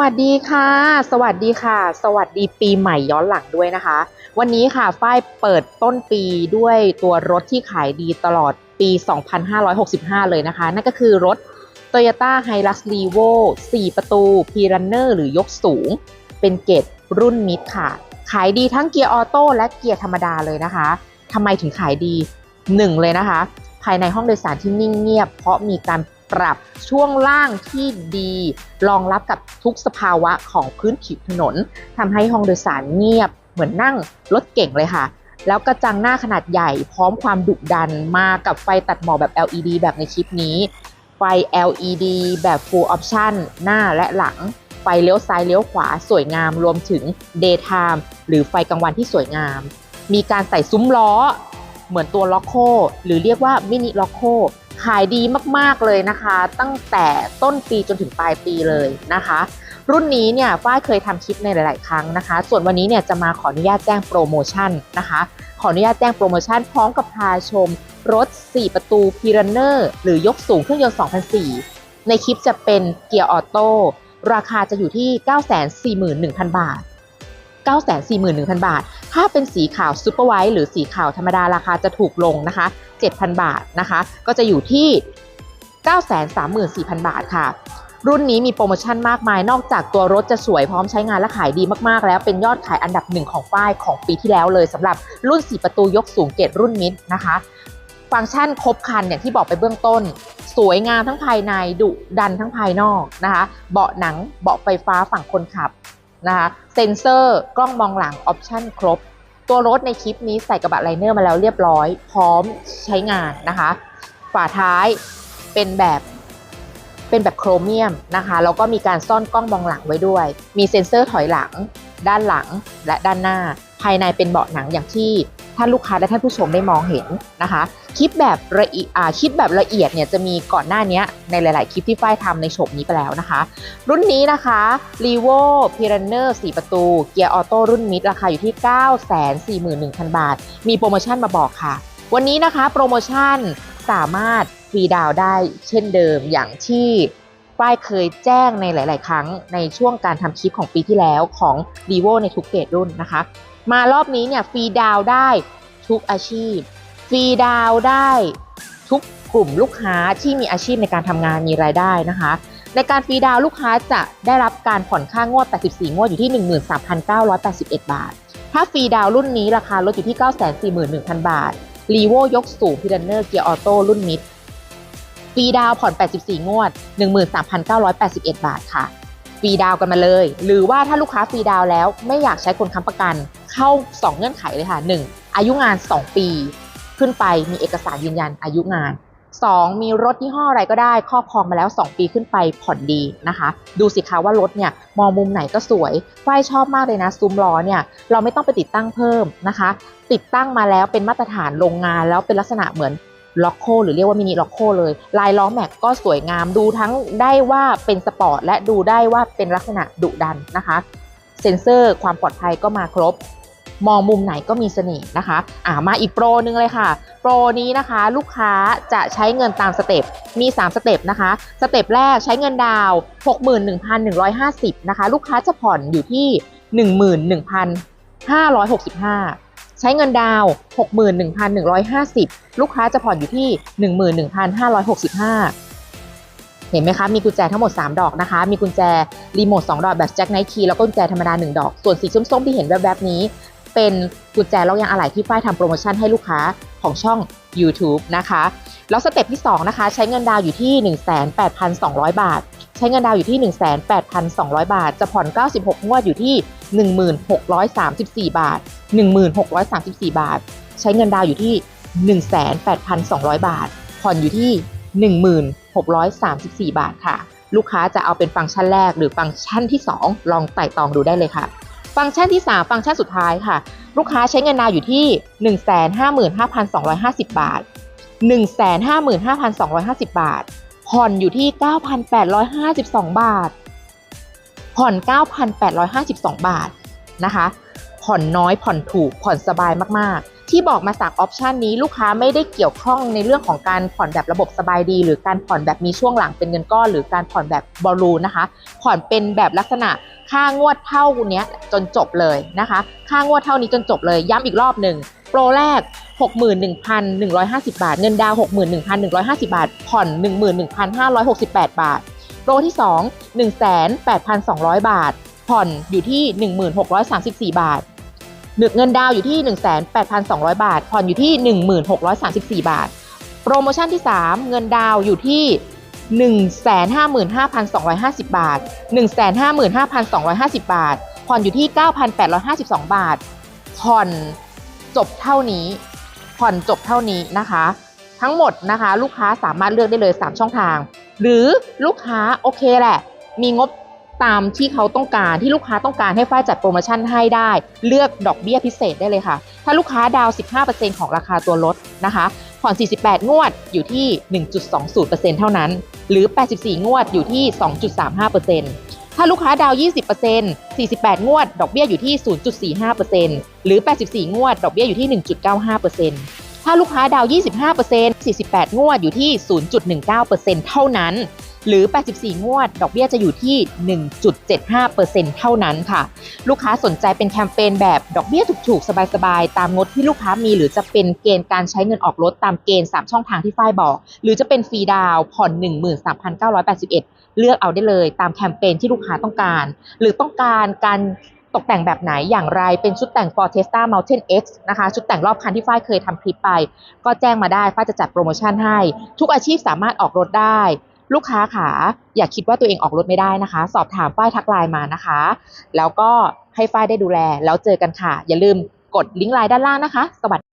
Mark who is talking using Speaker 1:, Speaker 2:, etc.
Speaker 1: วัสดีค่ะ สวัสดีค่ะ สวัสดีปีใหม่ย้อนหลังด้วยนะคะ วันนี้ค่ะฝ้ายเปิดต้นปีด้วยตัวรถที่ขายดีตลอดปี 2565 เลยนะคะ นั่นก็คือรถ Toyota Hilux Revo 4 ประตู p r u n n e r หรือยกสูง เป็นเกรดรุ่นมิดค่ะ ขายดีทั้งเกียร์ออโต้และเกียร์ธรรมดาเลยนะคะทำไมถึงขายดี 1 เลยนะคะ ภายในห้องโดยสารที่นิ่งเงียบ เพราะมีการ ปรับช่วงล่างที่ดีรองรับกับทุกสภาวะของพื้นผิวถนนทำให้ห้องโดยสารเงียบเหมือนนั่งรถเก่งเลยค่ะ แล้วกระจังหน้าขนาดใหญ่พร้อมความดุดันมากับไฟตัดหมอกแบบ LED แบบในคลิปนี้ ไฟ LED แบบ Full Option หน้าและหลัง ไฟเลี้ยวซ้ายเลี้ยวขวาสวยงามรวมถึง Daytime หรือไฟกลางวันที่สวยงาม มีการใส่ซุ้มล้อ เหมือนตัวล็อกโคหรือเรียกว่ามินิล็อกโค ขายดีมากๆเลยนะคะ ตั้งแต่ต้นปีจนถึงปลายปีเลยนะคะ รุ่นนี้เนี่ยฝ้ายเคยทำคลิปในหลาย ๆ ครั้งนะคะ ส่วนวันนี้เนี่ยจะมาขออนุญาตแจ้งโปรโมชั่นนะคะ ขออนุญาตแจ้งโปรโมชั่นพร้อมกับพาชมรถ 4 ประตู p i r a n n e r หรือยกสูงเครื่องยนต์2004 ในคลิปจะเป็นเกียร์ออโต้ราคาจะอยู่ที่ 941,000 บาท 941,000 บาท ถ้าเป็นสีขาวซูเปอร์ไวท์หรือสีขาวธรรมดาราคาจะถูกลงนะคะ 7,000 บาทนะคะ ก็จะอยู่ที่ 934,000 บาทค่ะ รุ่นนี้มีโปรโมชั่นมากมาย นอกจากตัวรถจะสวยพร้อมใช้งานและขายดีมากๆ แล้วเป็นยอดขายอันดับหนึ่งของฝ้ายของปีที่แล้วเลยสำหรับรุ่น 4 ประตูยกสูงเกรดรุ่นมิดนะคะ ฟังก์ชันครบครันอย่างที่บอกไปเบื้องต้นสวยงามทั้งภายในดุดันทั้งภายนอกนะคะ เบาะหนังเบาะไฟฟ้าฝั่งคนขับ นะคะเซ็นเซอร์กล้องมองหลังออปชั่นครบ ตัวรถในคลิปนี้ใส่กระบะไลเนอร์มาแล้วเรียบร้อย พร้อมใช้งานนะคะ ฝาท้ายเป็นแบบเป็นแบบโครเมียมนะคะแล้วก็มีการซ่อนกล้องมองหลังไว้ด้วย มีเซ็นเซอร์ถอยหลัง ด้านหลังและด้านหน้า ภายในเป็นเบาะหนังอย่างที่ท่านลูกค้าและท่านผู้ชมได้มองเห็นนะคะ คลิปแบบละเอียดคลิปแบบละเอียดเนี่ยจะมีก่อนหน้านี้ในหลาย ๆ คลิปที่ฝ้ายทำในโฉมนี้ไปแล้วนะคะ รุ่นนี้นะคะ r e v o p i r a n n e r 4 ประตู เกียร์ออโต้รุ่นมิดราคาอยู่ที่ 941,000 บาท มีโปรโมชั่นมาบอกค่ะ วันนี้นะคะโปรโมชั่นสามารถฟรีดาวได้เช่นเดิมอย่างที่ ฝ้ายเคยแจ้งในหลาย ๆ ครั้งในช่วงการทำคลิปของปีที่แล้วของ r e v o ในทุกเกรดรุ่นนะคะ มารอบนี้เนี่ยฟรีดาวได้ทุกอาชีพ ฟรีดาวได้ทุกกลุ่มลูกค้าที่มีอาชีพในการทำงานมีรายได้นะคะ ในการฟรีดาวลูกค้าจะได้รับการผ่อนค่างวด 84 งวดอยู่ที่ 13,981 บาท ถ้าฟรีดาวรุ่นนี้ราคาลดอยู่ที่ 941,000 บาทรีโวยกสูงพิดันเนอร์เกียร์ออโต้รุ่นมิด ฟรีดาวผ่อน 84 งวด 13,981 บาทค่ะ ฟรีดาวกันมาเลย หรือว่าถ้าลูกค้าฟรีดาวแล้วไม่อยากใช้คนค้ำประกัน เข้า 2 เงื่อนไขเลยค่ะ 1. อายุงาน 2 ปี ขึ้นไปมีเอกสารยืนยันอายุงาน 2. มีรถยี่ห้ออะไรก็ได้ครอบครองมาแล้ว 2 ปีขึ้นไปผ่อนดีนะคะ ดูสิคะว่ารถเนี่ยมองมุมไหนก็สวยฝ้ายชอบมากเลยนะซุ้มล้อเนี่ยเราไม่ต้องไปติดตั้งเพิ่มนะคะ ติดตั้งมาแล้วเป็นมาตรฐานโรงงานแล้วเป็นลักษณะเหมือน ล็อกโคหรือเรียกว่ามินิล็อกโคเลย ลายล้อแม็กก็สวยงามดูทั้งได้ว่าเป็นสปอร์ตและดูได้ว่าเป็นลักษณะดุดันนะคะเซ็นเซอร์ความปลอดภัยก็มาครบ มองมุมไหนก็มีเสน่ห์นะคะอ่ามาอีกโปรนึงเลยค่ะ โปรนี้นะคะลูกค้าจะใช้เงินตามสเต็ปมี 3 สเต็ปนะคะ สเต็ปแรกใช้เงินดาวน์61,150นะคะลูกค้าจะผ่อนอยู่ที่ 11,565 ใช้เงินดาวน์61,150 ลูกค้าจะผ่อนอยู่ที่ 11,565เห็นไหมคะ มีกุญแจทั้งหมด 3 ดอกนะคะ มีกุญแจรีโมท2ดอกแบบแจ็คไนท์คีแล้วก็กุญแจธรรมดา 1 ดอก ส่วนสีส้มๆที่เห็นแวบๆนี้ เป็นกุญแจล็อกยางอะไหล่ที่ฝ้ายทำโปรโมชั่นให้ลูกค้าของช่อง YouTube นะคะ แล้วสเต็ปที่ 2 นะคะ ใช้เงินดาวอยู่ที่ 18,200 บาท ใช้เงินดาวอยู่ที่ 18,200 บาท จะผ่อน 96 งวดอยู่ที่ 1634 บาท 1634 บาท ใช้เงินดาวอยู่ที่ 18,200 บาท ผ่อนอยู่ที่ 1634 บาทค่ะ ลูกค้าจะเอาเป็นฟังก์ชันแรกหรือฟังก์ชันที่ 2 ลองไต่ตองดูได้เลยค่ะ ฟังก์ชันที่ 3 ฟังก์ชันสุดท้ายค่ะ ลูกค้าใช้เงินดาวอยู่ที่ 155,250 บาท 155,250 บาท ผ่อนอยู่ที่ 9,852 บาท ผ่อน 9,852 บาทนะคะ ผ่อนน้อยผ่อนถูกผ่อนสบายมากที่บอกมาสามออปชันนี้ลูกค้าไม่ได้เกี่ยวข้องในเรื่องของการผ่อนแบบระบบสบายดี หรือการผ่อนแบบมีช่วงหลังเป็นเงินก้อน หรือการผ่อนแบบบอลลูนะคะ ผ่อนเป็นแบบลักษณะค่างวดเท่าเนี้ยจนจบเลยนะคะ ค่างวดเท่านี้จนจบเลยย้ำอีกรอบหนึ่งโปรแรก 61,150 บาท เงินดาวน์61,150 บาท ผ่อน 11,568 บาท โปรที่ 2 18,200 บาท ผ่อนอยู่ที่ 1634 บาทหนึก เงินดาวอยู่ที่ 18,200 บาท ผ่อนอยู่ที่ 1634 บาท โปรโมชั่นที่ 3 เงินดาวอยู่ที่ 155,250 บาท 155,250 บาท ผ่อนอยู่ที่ 9,852 บาท ผ่อนจบเท่านี้ ผ่อนจบเท่านี้นะคะ ทั้งหมดนะคะ ลูกค้าสามารถเลือกได้เลย 3 ช่องทาง หรือลูกค้าโอเคแหละ มีงบ ตามที่เขาต้องการที่ลูกค้าต้องการให้ฝ้ายจัดโปรโมชั่นให้ได้ เลือกดอกเบี้ยพิเศษได้เลยค่ะ ถ้าลูกค้าดาวน์15%ของราคาตัวรถนะคะผ่อน 48 งวดอยู่ที่ 1.20%เท่านั้น หรือ 84 งวดอยู่ที่ 2.35%ถ้าลูกค้าดาวน์20% 48 งวด ดอกเบี้ยอยู่ที่ 0.45%หรือ 84 งวด ดอกเบี้ยอยู่ที่ 1.95% ถ้าลูกค้าดาว 25% 48 งวดอยู่ที่ 0.19%เท่านั้น หรือ 84 งวด ดอกเบี้ยจะอยู่ที่ 1.75%เท่านั้นค่ะ ลูกค้าสนใจเป็นแคมเปญแบบดอกเบี้ยถูกๆ สบายๆ ตามงบที่ลูกค้ามี หรือจะเป็นเกณฑ์การใช้เงินออกรถตามเกณฑ์ 3 ช่องทางที่ฝ้ายบอก หรือจะเป็นฟรีดาวผ่อน 13,981 เลือกเอาได้เลยตามแคมเปญที่ลูกค้าต้องการ หรือต้องการการ ตกแต่งแบบไหนอย่างไรเป็นชุดแต่ง Fortesta Mountain X นะคะ ชุดแต่งรอบคันที่ฝ้ายเคยทำคลิปไป ก็แจ้งมาได้ฝ้ายจะจัดโปรโมชั่นให้ ทุกอาชีพสามารถออกรถได้ ลูกค้าขาอย่าคิดว่าตัวเองออกรถไม่ได้นะคะ สอบถามฝ้ายทักไลน์มานะคะ แล้วก็ให้ฝ้ายได้ดูแล แล้วเจอกันค่ะ อย่าลืมกดลิงก์ไลน์ด้านล่างนะคะ สวัสดี